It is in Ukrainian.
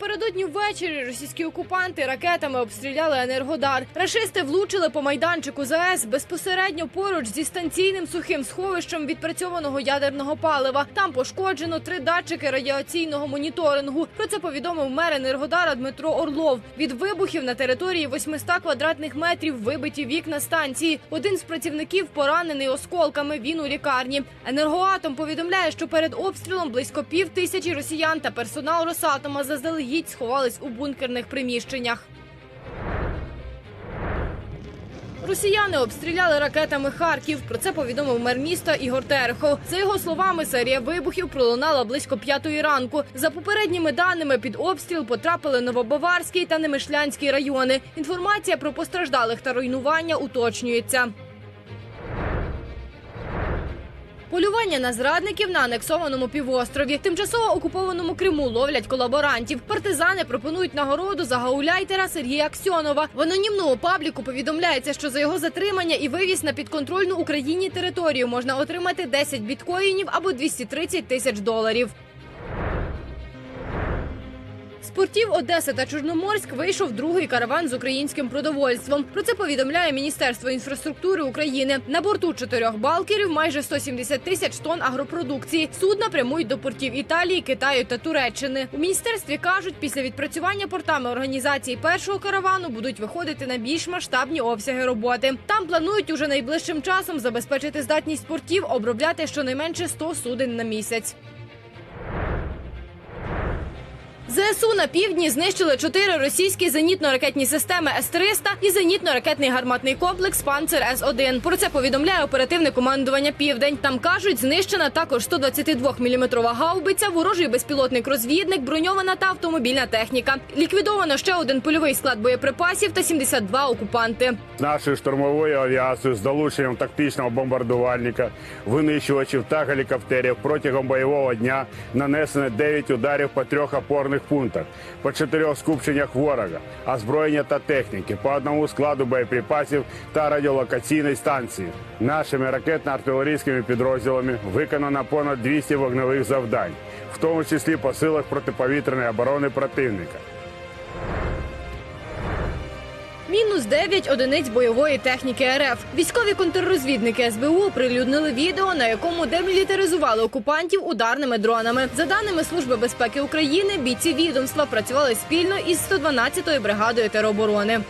Напередодні ввечері російські окупанти ракетами обстріляли енергодар. Рашисти влучили по майданчику ЗАЕС безпосередньо поруч зі станційним сухим сховищем відпрацьованого ядерного палива. Там пошкоджено три датчики радіаційного моніторингу. Про це повідомив мер енергодара Дмитро Орлов. Від вибухів на території 800 квадратних метрів вибиті вікна станції. Один з працівників поранений осколками. Він у лікарні. Енергоатом повідомляє, що перед обстрілом близько пів тисячі росіян та персонал Росатома заздалегідь сховались у бункерних приміщеннях. Росіяни обстріляли ракетами Харків. Про це повідомив мер міста Ігор Терехов. За його словами, серія вибухів пролунала близько п'ятої ранку. За попередніми даними, під обстріл потрапили Новобаварський та Немишлянський райони. Інформація про постраждалих та руйнування уточнюється. Полювання на зрадників на анексованому півострові, тимчасово окупованому Криму ловлять колаборантів. Партизани пропонують нагороду за гауляйтера Сергія Аксьонова. В анонімному пабліку повідомляється, що за його затримання і вивіз на підконтрольну Україні територію можна отримати 10 біткоїнів або 230 тисяч доларів. З портів Одеса та Чорноморськ вийшов другий караван з українським продовольством. Про це повідомляє Міністерство інфраструктури України. На борту чотирьох балкерів майже 170 тисяч тонн агропродукції. Судна прямують до портів Італії, Китаю та Туреччини. У міністерстві кажуть, після відпрацювання портами організації першого каравану будуть виходити на більш масштабні обсяги роботи. Там планують уже найближчим часом забезпечити здатність портів обробляти щонайменше 100 суден на місяць. ЗСУ на півдні знищили чотири російські зенітно-ракетні системи С-300 і зенітно-ракетний гарматний комплекс «Панцер С-1». Про це повідомляє оперативне командування «Південь». Там кажуть, знищена також 122-мм гаубиця, ворожий безпілотник-розвідник, броньована та автомобільна техніка. Ліквідовано ще один польовий склад боєприпасів та 72 окупанти. Нашою штурмовою авіацією з долученням тактичного бомбардувальника, винищувачів та гелікоптерів протягом бойового дня нанесено 9 ударів по трьох опорних пунктах, по чотирьох скупченнях ворога, озброєння та техніки, по одному складу боєприпасів та радіолокаційної станції. Нашими ракетно-артилерійськими підрозділами виконано понад 200 вогневих завдань, в тому числі по силах протиповітряної оборони противника. Мінус 9 одиниць бойової техніки РФ. Військові контррозвідники СБУ оприлюднили відео, на якому демілітаризували окупантів ударними дронами. За даними Служби безпеки України, бійці відомства працювали спільно із 112-ю бригадою тероборони.